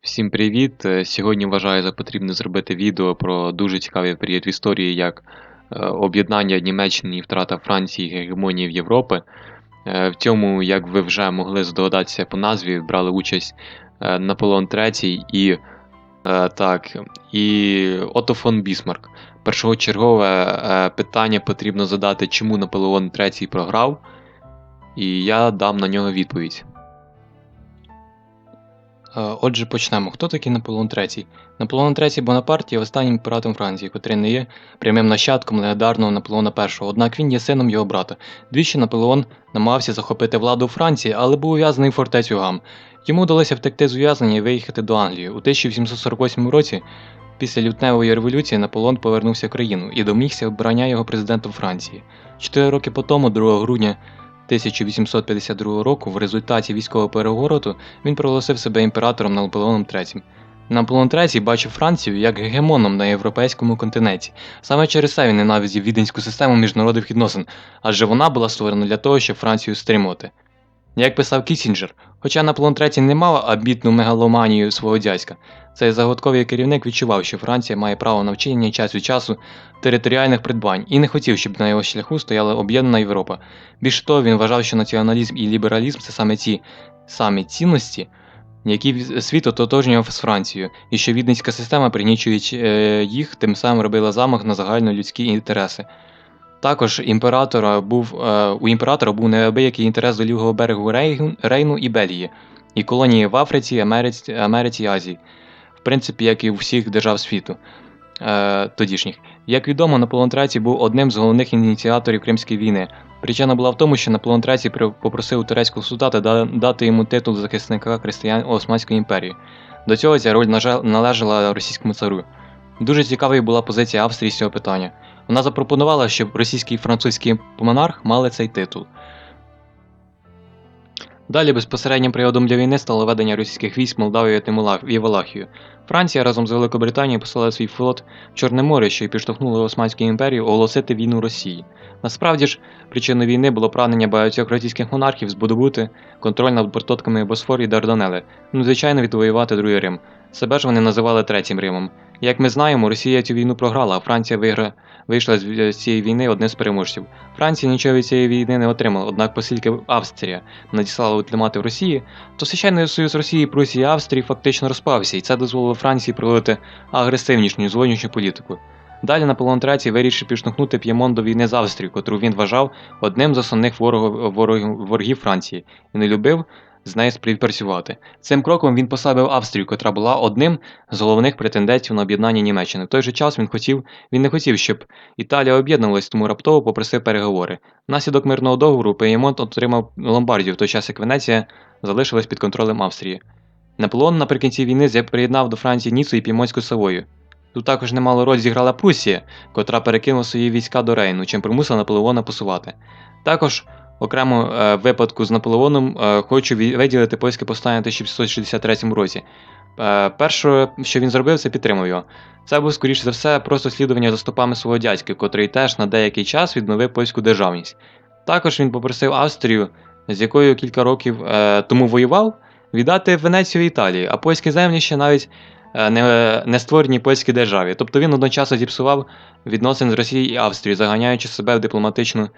Всім привіт! Е, Сьогодні вважаю за потрібне зробити відео про дуже цікавий період в історії, як е, об'єднання Німеччини і втрата Франції гегемонії в Європи. Е, В цьому, як ви вже могли здогадатися по назві, брали участь Наполеон III і, так, і Отто фон Бісмарк. Першочергове питання потрібно задати, чому Наполеон III програв, і я дам на нього відповідь. Е, Отже, почнемо. Хто такий Наполеон III? Наполеон III Бонапарт є останнім імператором Франції, котрий не є прямим нащадком легендарного Наполеона І, однак він є сином його брата. Двічі Наполеон намагався захопити владу у Франції, але був ув'язаний фортецю Гам. Йому вдалося втекти з ув'язнення і виїхати до Англії. У 1848 році, після лютневої революції, Наполеон повернувся в країну і домігся обрання його президентом Франції. Чотири роки по тому, 2 грудня 1852 року, в результаті військового перевороту, він проголосив себе імператором Наполеоном III. Наполеон III бачив Францію як гегемоном на європейському континенті. Саме через це він ненавидів віденську систему міжнародних відносин, адже вона була створена для того, щоб Францію стримувати. Як писав Кісінджер, хоча Наполеон III не мав амбітну мегаломанію свого дядька, цей загадковий керівник відчував, що Франція має право на вчинення час від часу територіальних придбань і не хотів, щоб на його шляху стояла об'єднана Європа. Більше того, він вважав, що націоналізм і лібералізм це саме ті самі цінності, які світ ототожнював з Францією, і що віденська система, пригнічуючи е, їх, тим самим робила замах на загальнолюдські інтереси. Також імператора був, е, у імператора був неабиякий інтерес до лівого берегу Рейну і Бельгії, і колонії в Африці, Америці, Америці і Азії, в принципі, як і у всіх держав світу е, тодішніх. Як відомо, Наполеон III був одним з головних ініціаторів Кримської війни. Причина була в тому, що Наполеон III попросив турецького султата дати йому титул захисника християн Османської імперії. До цього ця роль належала російському царю. Дуже цікавою була позиція Австрії з цього питання. Вона запропонувала, щоб російський і французький монарх мали цей титул. Далі безпосереднім приводом для війни стало ведення російських військ Молдавію та і Валахію. Франція разом з Великобританією послала свій флот в Чорне море, що й підштовхнуло Османську імперію оголосити війну Росії. Насправді ж, причиною війни було прагнення багатьох російських монархів здобути контроль над портотками Босфор і Дарданели, ну звичайно відвоювати другий Рим. Себе ж вони називали третім Римом. Як ми знаємо, Росія цю війну програла, а Франція вигра... вийшла з цієї війни одним з переможців. Франція нічого від цієї війни не отримала, однак, оскільки Австрія надіслала ультимати в Росії, то священний союз Росії, Прусії і Австрії фактично розпався, і це дозволило Франції проводити агресивнішу злочинну політику. Далі Наполеон III вирішив підштовхнути П'ємон до війни з Австрією, котру він вважав одним з основних ворогів, ворогів Франції, і не любив з нею співпрацювати. Цим кроком він послабив Австрію, котра була одним з головних претендентів на об'єднання Німеччини. В той же час він хотів, він не хотів, щоб Італія об'єднувалась, тому раптово попросив переговори. Внаслідок мирного договору Піємонт отримав Ломбардію, в той час як Венеція залишилась під контролем Австрії. Наполеон наприкінці війни приєднав до Франції Ніцу і Пімонську Савою. Тут також немало роль зіграла Прусія, котра перекинула свої війська до Рейну, чим примусила Наполеона посувати. Також окремо е, випадку з Наполеоном е, хочу виділити польське повстання в 1663 році. Е, перше, що він зробив, це підтримав його. Це був, скоріше за все, просто слідування за стопами свого дядьки, котрий теж на деякий час відновив польську державність. Також він попросив Австрію, з якою кілька років тому воював, віддати Венецію Італії, а польські землі ще навіть не, не створені польській державі. Тобто він одночасно зіпсував відносини з Росією і Австрією, заганяючи себе в дипломатичну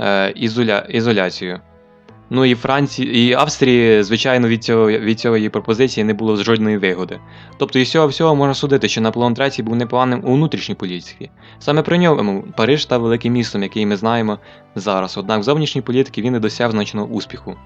е, ізоля, ізоляцію. Ну і Франції, і Австрії, звичайно, від цього від цієї пропозиції не було жодної вигоди. Тобто із цього всього можна судити, що Наполеон III був непоганим у внутрішній політиці. Саме при ньому Париж став великим містом, який ми знаємо зараз, однак в зовнішній політиці він не досяг значного успіху.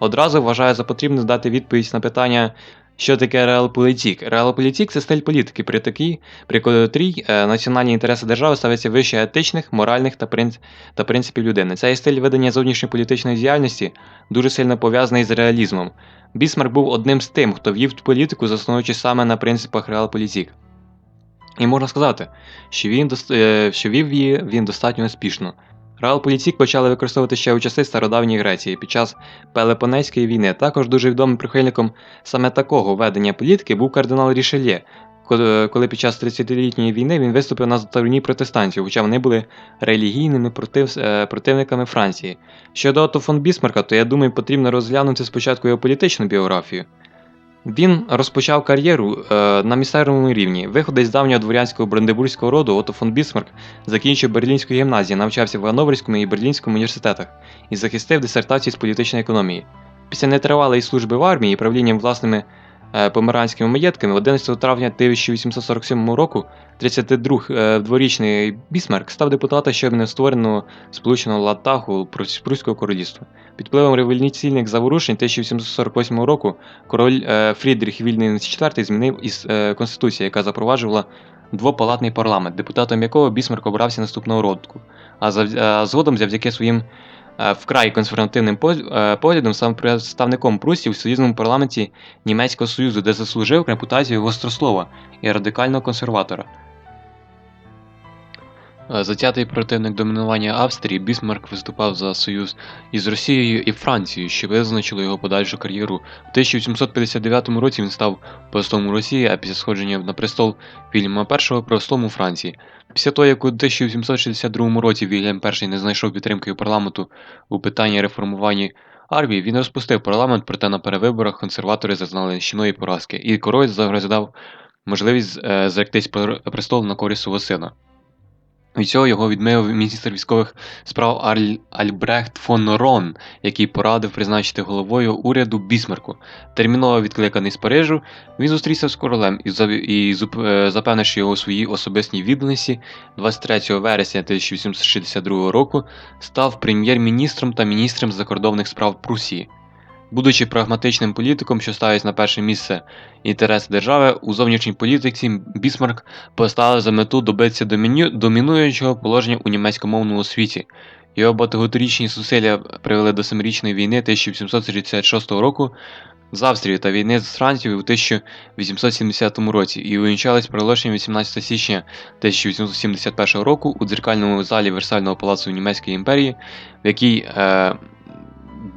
Одразу вважаю за потрібне дати відповідь на питання, що таке реалполітік. Реалполітік це стиль політики, при такій, при котрій е, національні інтереси держави ставляться вище етичних, моральних та, принц... та принципів людини. Цей стиль ведення зовнішньополітичної діяльності дуже сильно пов'язаний з реалізмом. Бісмарк був одним з тим, хто вів політику, заснуючись саме на принципах реалполітік. І можна сказати, що він е, що вів її він достатньо успішно. Реалполітік почали використовувати ще у часи стародавньої Греції під час Пелепонезької війни. Також дуже відомим прихильником саме такого ведення політики був кардинал Рішельє, коли під час 30-літньої війни він виступив на стороні протестантів, хоча вони були релігійними против, е, противниками Франції. Щодо Отто фон Бісмарка, то я думаю, потрібно розглянути спочатку його політичну біографію. Він розпочав кар'єру е, на місцевому рівні. Виходить з давнього дворянського брендебурзького роду Ото фон Бісмарк закінчив Берлінську гімназію, навчався в Ганноверському і Берлінському університетах і захистив дисертацію з політичної економії. Після нетривалої служби в армії і правлінням власними померанськими маєтками 11 травня 1847 року 32-дворічний Бісмарк став депутатом щойно створеного Сполученого Латаху Пруського королівства. Під впливом революційних заворушень 1748 року король е, Фрідріх Вільний IV змінив із е, конституцію, яка запроваджувала двопалатний парламент, депутатом якого Бісмарк обрався наступного року. А згодом, завдяки своїм е, вкрай консервативним поглядом е, став представником Прусії у союзному парламенті Німецького Союзу, де заслужив репутацію гострослова і радикального консерватора. Е, Затятий противник домінування Австрії, Бісмарк виступав за союз із Росією і Францією, що визначило його подальшу кар'єру. В 1859 році він став послом у Росії, а після сходження на престол Вільяма І послом у Франції. Після того, як у 1862 році Вільям І не знайшов підтримки у парламенту у питанні реформування армії, він розпустив парламент, проте на перевиборах консерватори зазнали нищівної поразки, і король розглядав можливість е, зректись пр- престолу на користь свого сина. Від цього його відмовив міністр військових справ Аль... Альбрехт фон Рон, який порадив призначити головою уряду Бісмарку. Терміново відкликаний з Парижу, він зустрівся з королем і, зав... і зуп... е, запевнивши його у своїй особистій відданості, 23 вересня 1862 року став прем'єр-міністром та міністром закордонних справ Прусії. Будучи прагматичним політиком, що ставить на перше місце інтереси держави, у зовнішній політиці Бісмарк поставив за мету добитися домінуючого положення у німецькомовному світі. Його багаторічні зусилля привели до семирічної війни 1866 року з Австрією та війни з Францією у 1870 році і увінчались проголошенням 18 січня 1871 року у дзеркальному залі Версального палацу Німецької імперії, в якій е,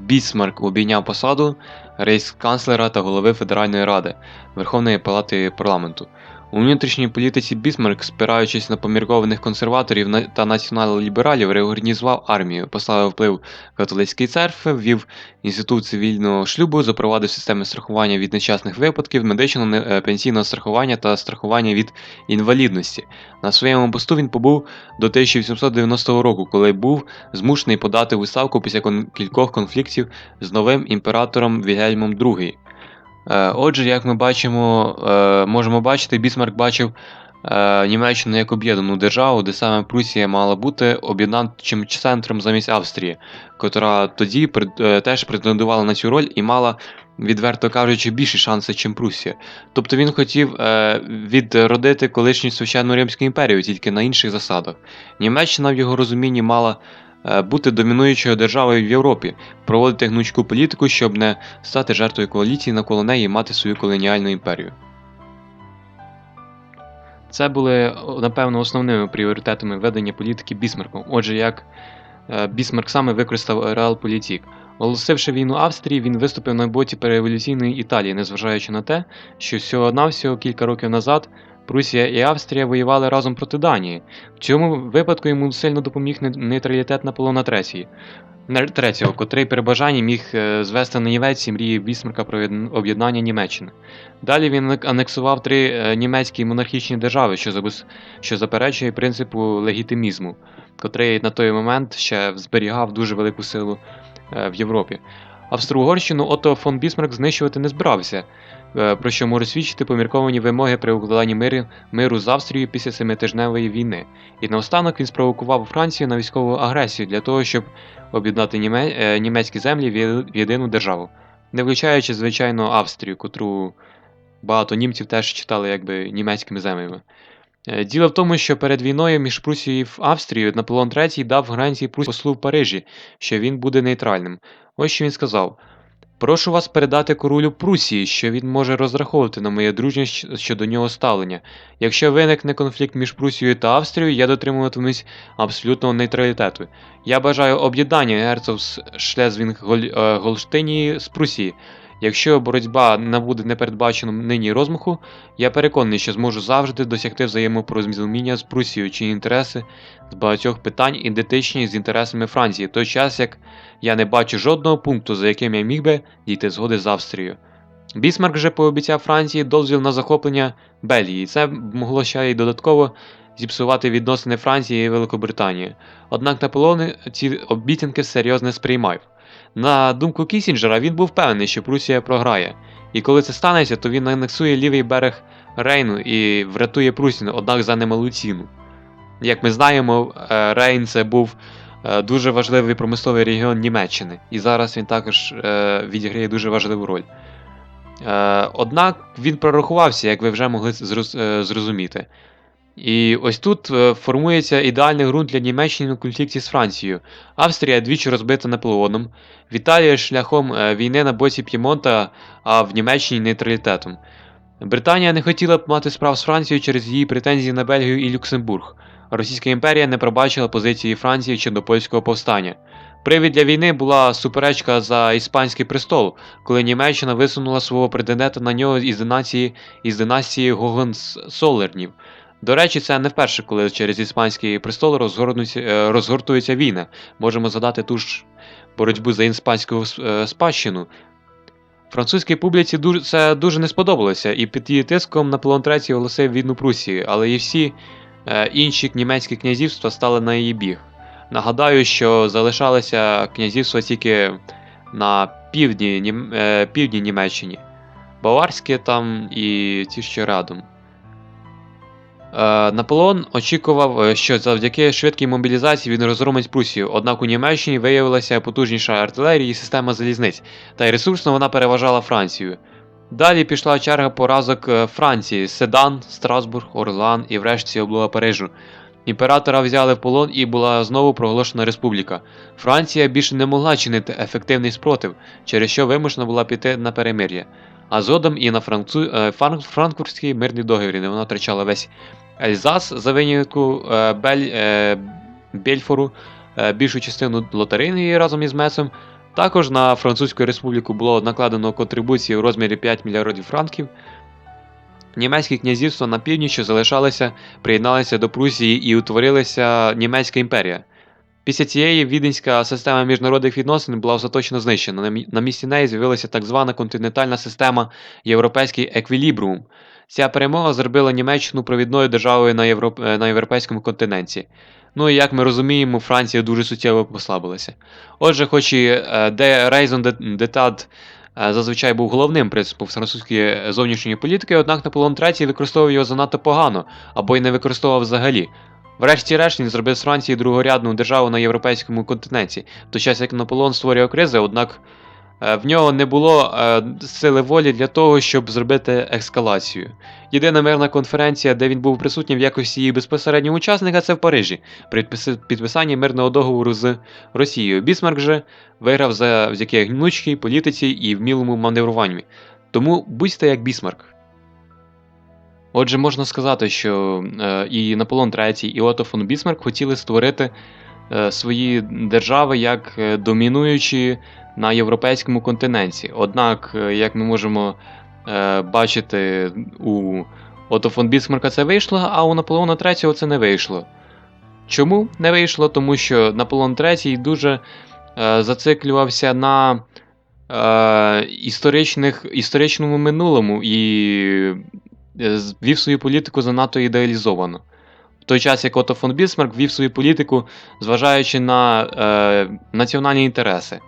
Бісмарк обійняв посаду рейс-канцлера та голови Федеральної ради Верховної палати парламенту. У внутрішній політиці Бісмарк, спираючись на поміркованих консерваторів та націонал-лібералів, реорганізував армію, поставив вплив католицької церкви, ввів інститут цивільного шлюбу, запровадив системи страхування від нещасних випадків, медичного е, пенсійного страхування та страхування від інвалідності. На своєму посту він побув до 1890 року, коли був змушений подати у відставку після кількох конфліктів з новим імператором Вільгельмом II. Е, Отже, як ми бачимо, е, можемо бачити, Бісмарк бачив е, Німеччину як об'єднану державу, де саме Прусія мала бути об'єднавчим центром замість Австрії, котра тоді теж претендувала на цю роль і мала, відверто кажучи, більші шанси, ніж Прусія. Тобто він хотів відродити колишню священну Римську імперію тільки на інших засадах. Німеччина в його розумінні мала бути домінуючою державою в Європі, проводити гнучку політику, щоб не стати жертвою коаліції навколо неї і мати свою колоніальну імперію. Це були, напевно, основними пріоритетами ведення політики Бісмарком. Отже, як е, Бісмарк саме використав реалполітік. Оголосивши війну Австрії, він виступив на боці переволюційної Італії, незважаючи на те, що всього-навсього кілька років назад Прусія і Австрія воювали разом проти Данії. В цьому випадку йому сильно допоміг нейтралітет Наполеона III, третього, котрий при бажанні міг е, звести на нівець мрії Бісмарка про об'єднання Німеччини. Далі він анексував три е, німецькі монархічні держави, що, що заперечує принципу легітимізму, котрий на той момент ще зберігав дуже велику силу е, в Європі. Австро-Угорщину Отто фон Бісмарк знищувати не збирався, про що може свідчити помірковані вимоги при укладанні миру, миру з Австрією після семитижневої війни. І наостанок він спровокував Францію на військову агресію для того, щоб об'єднати німе... е, німецькі землі в єдину державу, не включаючи, звичайно, Австрію, котру багато німців теж читали якби німецькими землями. Е, Діло в тому, що перед війною між Прусією і Австрією Наполеон III дав гарантії послу в Парижі, що він буде нейтральним. Ось що він сказав: Прошу вас передати королю Прусії, що він може розраховувати на моє дружнє щодо нього ставлення. Якщо виникне конфлікт між Прусією та Австрією, я дотримуватимусь абсолютного нейтралітету. Я бажаю об'єднання герцогств Шлезвінг-Голштинії з Прусії. Якщо боротьба набуде непередбаченим нині розмаху, я переконаний, що зможу завжди досягти взаємопорозуміння з Прусією, чиї інтереси з багатьох питань ідентичні з інтересами Франції, в той час як я не бачу жодного пункту, за яким я міг би дійти згоди з Австрією. Бісмарк же пообіцяв Франції дозвіл на захоплення Бельгії. Це могло ще й додатково зіпсувати відносини Франції і Великобританії. Однак Наполеон ці обіцянки серйозно сприймав. На думку Кісінджера, він був впевнений, що Прусія програє. І коли це станеться, то він анексує лівий берег Рейну і врятує Прусію, однак за немалу ціну. Як ми знаємо, е, Рейн це був е, дуже важливий промисловий регіон Німеччини, і зараз він також е, відіграє дуже важливу роль. Однак він прорахувався, як ви вже могли зрозуміти. І ось тут е, формується ідеальний ґрунт для Німеччини у конфлікті з Францією. Австрія двічі розбита Наполеоном, Італія шляхом е, війни на боці П'ємонта, а в Німеччині нейтралітетом. Британія не хотіла б мати справ з Францією через її претензії на Бельгію і Люксембург. Російська імперія не пробачила позиції Франції щодо польського повстання. Привід для війни була суперечка за іспанський престол, коли Німеччина висунула свого претендента на нього із династії, із династії Гогенсолернів. До речі, це не вперше, коли через іспанський престол е, розгортується війна. Можемо згадати ту ж боротьбу за іспанську е, спадщину. Французькій публіці це дуже не сподобалося, і під її тиском Наполеон III оголосив війну Прусії, але і всі е, інші німецькі князівства стали на її біг. Нагадаю, що залишалися князівства тільки на півдні, Німеччині. Баварське там і ті, що рядом. Е, Наполеон очікував, е, що завдяки швидкій мобілізації він розгромить Прусію, однак у Німеччині виявилася потужніша артилерія і система залізниць, та й ресурсно вона переважала Францію. Далі пішла черга поразок е, Франції: Седан, Страсбург, Орлеан і врешті облога Парижу. Імператора взяли в полон і була знову проголошена республіка. Франція більше не могла чинити ефективний спротив, через що вимушена була піти на перемир'я. А згодом і на Францу... е, Франкфуртський мирний договір, де вона втрачала весь Ельзас за винятку е, Бель... е, Бельфору, більшу частину Лотарингії разом із Месом. Також на Французьку республіку було накладено контрибуції у розмірі 5 мільярдів франків. Німецькі князівства на північі залишалися, приєдналися до Прусії і утворилася Німецька імперія. Після цієї віденська система міжнародних відносин була остаточно знищена. На місці неї з'явилася так звана континентальна система Європейський еквілібрум. Ця перемога зробила Німеччину провідною державою на, Європ... е, на європейському континенті. Ну і як ми розуміємо, Франція дуже суттєво послабилася. Отже, хоч і е, де Рейзон Детад е, зазвичай був головним принципом французької зовнішньої політики, однак Наполеон III використовував його занадто погано або й не використовував взагалі. Врешті-решт він зробив з Франції другорядну державу на європейському континенті, в той час як Наполеон створював кризи, однак е, в нього не було е, сили волі для того, щоб зробити ескалацію. Єдина мирна конференція, де він був присутній в якості її безпосереднього учасника, це в Парижі, при підписанні мирного договору з Росією. Бісмарк же виграв завдяки гнучкій політиці і вмілому маневруванню. Тому будьте як Бісмарк. Отже, можна сказати, що е, і Наполеон III, і Отто фон Бісмарк хотіли створити е, свої держави як е, домінуючі на європейському континенті. Однак, як ми можемо бачити, у Отто фон Бісмарка це вийшло, а у Наполеона III це не вийшло. Чому не вийшло? Тому що Наполеон III дуже зациклювався на історичних, історичному минулому і вів свою політику занадто ідеалізовано. В той час, як Отто фон Бісмарк вів свою політику, зважаючи на е, національні інтереси.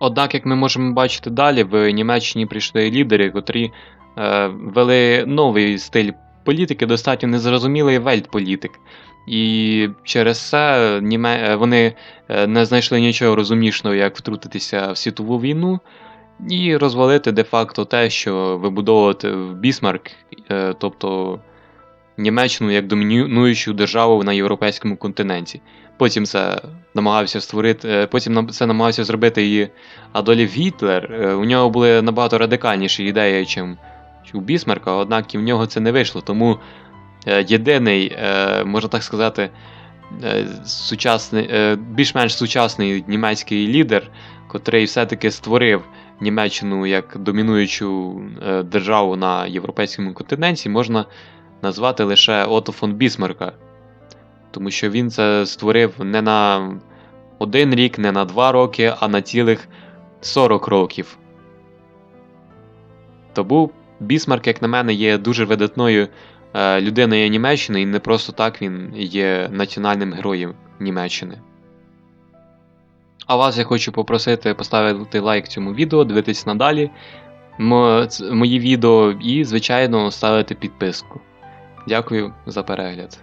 Однак, як ми можемо бачити далі, в Німеччині прийшли лідери, котрі е, вели новий стиль політики, достатньо незрозумілий вельтполітик. І через це е, вони е, не знайшли нічого розумнішого, як втрутитися в світову війну і розвалити де-факто те, що вибудовувати в Бісмарк, е, тобто Німеччину як домінуючу державу на європейському континенті. Потім це намагався створити, е, потім це намагався зробити і Адольф Гітлер. Е, У нього були набагато радикальніші ідеї, чим у Бісмарка, однак і в нього це не вийшло. Тому єдиний, можна так сказати, сучасний, більш-менш сучасний німецький лідер, котрий все-таки створив Німеччину як домінуючу е, державу на європейському континенті, можна назвати лише Отто фон Бісмарка. Тому що він це створив не на один рік, не на два роки, а на цілих 40 років. Тому Бісмарк, як на мене, є дуже видатною е, людиною Німеччини, і не просто так він є національним героєм Німеччини. А вас я хочу попросити поставити лайк цьому відео, дивитись надалі мо- мої відео і, звичайно, ставити підписку. Дякую за перегляд.